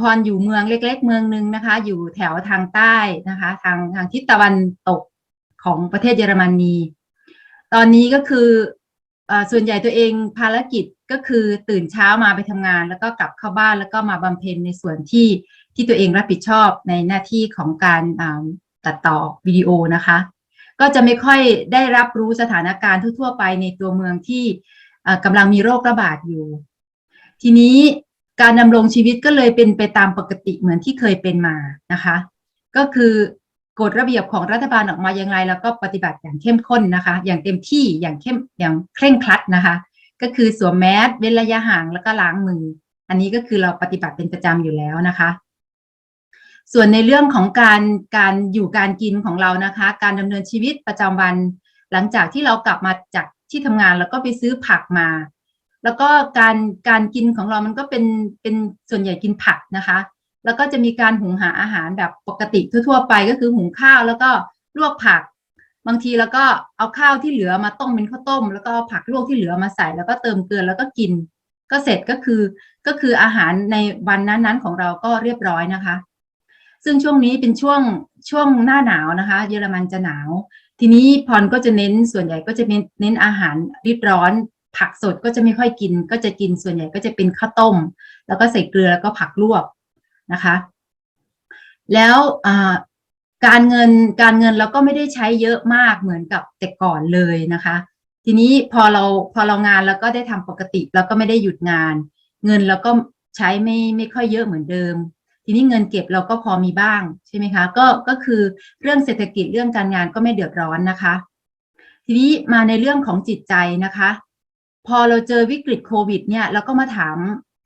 พรอยู่เมืองเล็ก ๆ เมืองหนึ่งนะคะ อยู่แถวทางใต้นะคะ ทางทางทิศตะวันตกของประเทศเยอรมนีตอนนี้ก็คืออส่วนใหญ่ตัวเองภารกิจก็คือตื่นเช้ามาไปทำงาน แล้วก็กลับเข้าบ้านแล้วก็มาบำเพ็ญในส่วนที่ที่ตัวเองรับผิดชอบในหน้าที่ของการตัดต่อวิดีโอนะคะ ก็จะไม่ค่อยได้รับรู้สถานการณ์ทั่วๆไปในตัวเมืองที่กำลังมีโรคระบาดอยู่ ทีนี้ การดำรงชีวิตก็เลยเป็นไปตามปกติเหมือนที่เคยเป็นมานะคะ ก็คือกฎระเบียบของรัฐบาลออกมาอย่างไรแล้วก็ปฏิบัติอย่างเข้มข้นนะคะ อย่างเต็มที่อย่างเข้มอย่างเคร่งครัดนะคะ ก็คือสวมแมสเว้นระยะห่างแล้วก็ล้างมือ อันนี้ก็คือเราปฏิบัติเป็นประจำอยู่แล้วนะคะ ส่วนในเรื่องของการการอยู่การกินของเรานะคะ การดำเนินชีวิตประจำวัน หลังจากที่เรากลับมาจากที่ทำงานแล้วก็ไปซื้อผักมา แล้วก็การการกินของเรามันก็เป็นเป็นส่วนใหญ่กินผักนะคะ แล้วก็จะมีการหุงหาอาหารแบบปกติทั่วๆไปก็คือหุงข้าวแล้วก็ลวกผัก บางทีแล้วก็เอาข้าวที่เหลือมาต้มเป็นข้าวต้ม แล้วก็เอาผักลวกที่เหลือมาใส่แล้วก็เติมเกลือแล้วก็กิน ก็เสร็จก็คือก็คืออาหารในวันนั้นๆของเราก็เรียบร้อยนะคะ ซึ่งช่วงนี้เป็นช่วงช่วงหน้าหนาวนะคะ เยอรมันจะหนาว ทีนี้พรก็จะเน้นส่วนใหญ่ก็จะเน้นเน้นอาหารรีบร้อน ผักสดก็จะไม่ค่อยกิน ก็จะกินส่วนใหญ่ก็จะเป็นข้าวต้ม แล้วก็ใส่เกลือแล้วก็ผักลวกนะคะ แล้วการเงินการเงินเราก็ไม่ได้ใช้เยอะมากเหมือนกับแต่ก่อนเลยนะคะ ทีนี้พอเราพอเรางานแล้วก็ได้ทำปกติแล้วก็ไม่ได้หยุดงาน เงินเราก็ใช้ไม่ไม่ค่อยเยอะเหมือนเดิม ทีนี้เงินเก็บเราก็พอมีบ้างใช่ไหมคะก็ก็คือเรื่องเศรษฐกิจเรื่องการงานก็ไม่เดือดร้อนนะคะ ทีนี้มาในเรื่องของจิตใจนะคะ พอเราเจอวิกฤตโควิด เนี่ยเราก็มาถาม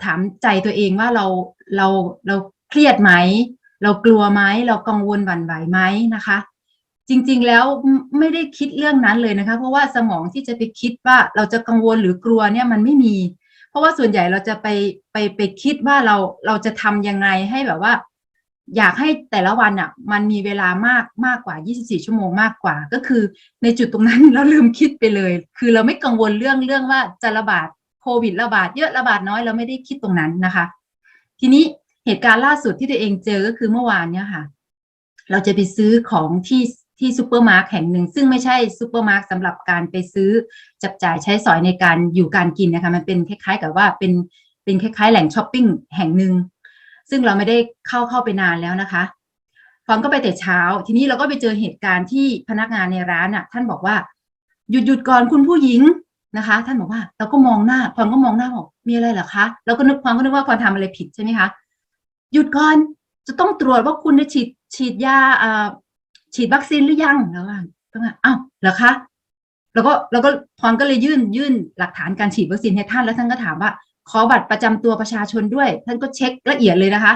ถามใจตัวเองว่าเราเราเราเครียดไหม เรากลัวไหมเรากังวลหวั่นไหวไหมนะคะ จริง ๆแล้วไม่ได้คิดเรื่องนั้นเลยนะคะ เพราะว่าสมองที่จะไปคิดว่าเราจะกังวลหรือกลัวเนี่ยมันไม่มี เพราะว่าส่วนใหญ่เราจะไปไปไปคิดว่าเราเราจะทำยังไงให้แบบว่า อยากให้แต่ละวันอะมันมีเวลามากมากกว่า 24 ชั่วโมงมากกว่า ก็คือในจุดตรงนั้นเราลืมคิดไปเลย คือเราไม่กังวลเรื่องเรื่องว่าจะระบาดโควิดระบาดเยอะระบาดน้อยเราไม่ได้คิดตรงนั้นนะคะ ทีนี้เหตุการณ์ล่าสุดที่ตัวเองเจอก็คือเมื่อวานเนี่ยค่ะ เราจะไปซื้อของที่ที่ซูเปอร์มาร์ทแห่งหนึ่ง ซึ่งไม่ใช่ซูเปอร์มาร์ทสำหรับการไปซื้อจับจ่ายใช้สอยในการอยู่การกินนะคะ มันเป็นคล้ายๆ กับว่าเป็นเป็นคล้ายๆ แหล่งช้อปปิ้งแห่งหนึ่ง ซึ่งเราไม่ได้เข้าเข้าไปนานแล้วนะคะฟองก็ไปแต่เช้า ทีนี้เราก็ไปเจอเหตุการณ์ที่พนักงานในร้านอะ ท่านบอกว่า หยุดหยุดก่อนคุณผู้หญิงนะคะ ท่านบอกว่า เราก็มองหน้าฟองก็มองหน้าบอกมีอะไรเหรอคะเราก็นึกฟองก็นึกว่าฟองทำอะไรผิดใช่ไหมคะหยุดก่อนจะต้องตรวจว่าคุณได้ฉีดฉีดยาอ่าฉีดวัคซีนหรือยังแล้วว่าต้องว่าอ้าวเหรอคะแล้วก็แล้วก็พรก็เลยยื่นยื่นหลักฐานการฉีดวัคซีนให้ท่านแล้วท่านก็ถามว่า ขอบัตรประจำตัวประชาชนด้วย ท่านก็เช็คละเอียดเลยนะคะ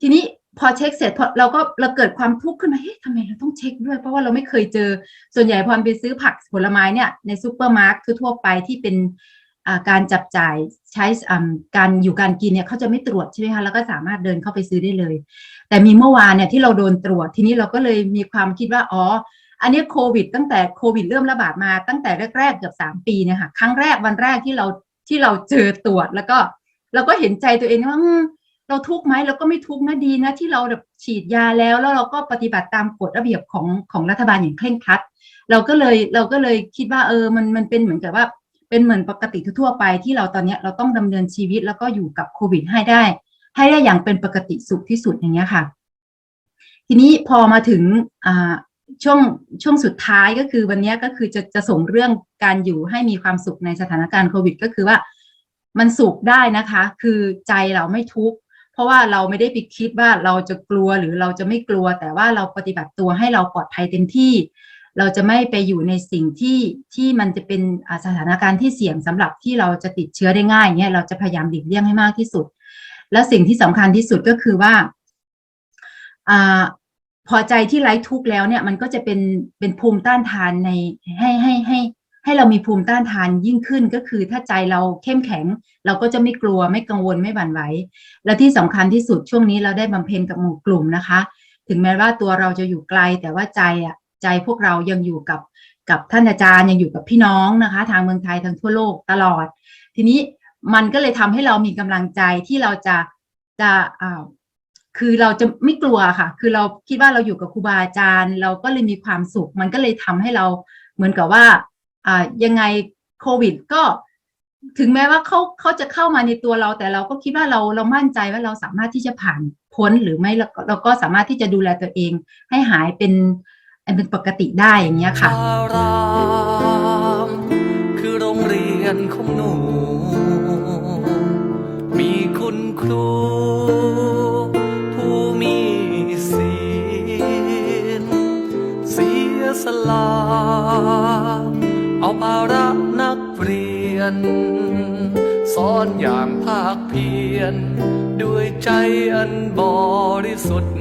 ทีนี้พอเช็คเสร็จพอเราก็เราเกิดความทุกข์ขึ้นมาเฮ้ยทำไมเราต้องเช็คด้วย เพราะว่าเราไม่เคยเจอ ส่วนใหญ่พอไปซื้อผักผลไม้เนี่ยในซูเปอร์มาร์ทคือทั่วไปที่เป็นการจับจ่ายใช้การอยู่การกินเนี่ยเขาจะไม่ตรวจใช่ไหมคะแล้วก็สามารถเดินเข้าไปซื้อได้เลย แต่มีเมื่อวานเนี่ยที่เราโดนตรวจทีนี้เราก็เลยมีความคิดว่าอ๋ออันนี้โควิด ตั้งแต่โควิดเริ่มระบาดมาตั้งแต่แรกๆเกือบสามปีเนี่ยค่ะครั้งแรกวันแรกที่เรา ที่เราเจอตรวจแล้วก็ เราก็เห็นใจตัวเองว่าเราทุกข์ไหมเราก็ไม่ทุกข์นะดีนะที่เราแบบฉีดยาแล้ว แล้วเราก็ปฏิบัติตามกฎระเบียบของของรัฐบาลอย่างเคร่งครัด เราก็เลยเราก็เลยคิดว่าเออมันมันเป็นเหมือนกับว่าเป็นเหมือนปกติทั่วไปที่เราตอนนี้เราต้องดำเนินชีวิตแล้วก็อยู่กับโควิดให้ได้ ให้ได้อย่างเป็นปกติสุขที่สุดอย่างเงี้ยค่ะ ทีนี้พอมาถึงอ่า ช่วงช่วงสุดท้ายก็คือวันนี้ก็คือจะจะส่งเรื่องการอยู่ให้มีความสุขในสถานการณ์โควิด ก็คือว่า มันสุขได้นะคะ คือใจเราไม่ทุกข์เพราะว่าเราไม่ได้ไปคิดว่าเราจะกลัวหรือเราจะไม่กลัว แต่ว่าเราปฏิบัติตัวให้เราปลอดภัยเต็มที่ เราจะไม่ไปอยู่ในสิ่งที่ที่มันจะเป็นสถานการณ์ที่เสี่ยงสำหรับที่เราจะติดเชื้อได้ง่ายเนี่ยเราจะพยายามหลีกเลี่ยงให้มากที่สุด แล้วสิ่งที่สำคัญที่สุดก็คือว่าอ่า พอใจที่ไร้ทุกข์แล้วเนี่ยมันก็จะเป็นเป็นภูมิต้านทานในให้ให้ให้ให้เรามีภูมิต้านทานยิ่งขึ้นก็คือถ้าใจเราเข้มแข็ง เราก็จะไม่กลัวไม่กังวลไม่หวั่นไหวและที่สำคัญที่สุดช่วงนี้เราได้บำเพ็ญกับหมู่กลุ่มนะคะ ถึงแม้ว่าตัวเราจะอยู่ไกล แต่ว่าใจอะใจพวกเรายังอยู่กับกับท่านอาจารย์ยังอยู่กับพี่น้องนะคะ ทางเมืองไทยทางทั่วโลกตลอด ทีนี้มันก็เลยทำให้เรามีกำลังใจที่เราจะจะอ่า คือเราจะไม่กลัวค่ะ คือเราคิดว่าเราอยู่กับครูบาอาจารย์ เราก็เลยมีความสุข มันก็เลยทำให้เราเหมือนกับว่าอ่ายังไงโควิดก็ถึงแม้ว่าเขาเขาจะเข้ามาในตัวเรา แต่เราก็คิดว่าเราเรามั่นใจว่าเราสามารถที่จะผ่านพ้นหรือไม่เราก็เราก็สามารถที่จะดูแลตัวเอง ให้หายเป็นเป็นปกติได้อย่างเงี้ยค่ะารามคือโรงเรียนของหนู มีคุณครู เอาภาระนักเรียนสอนอย่างภาคเพียรด้วยใจอันบริสุทธิ์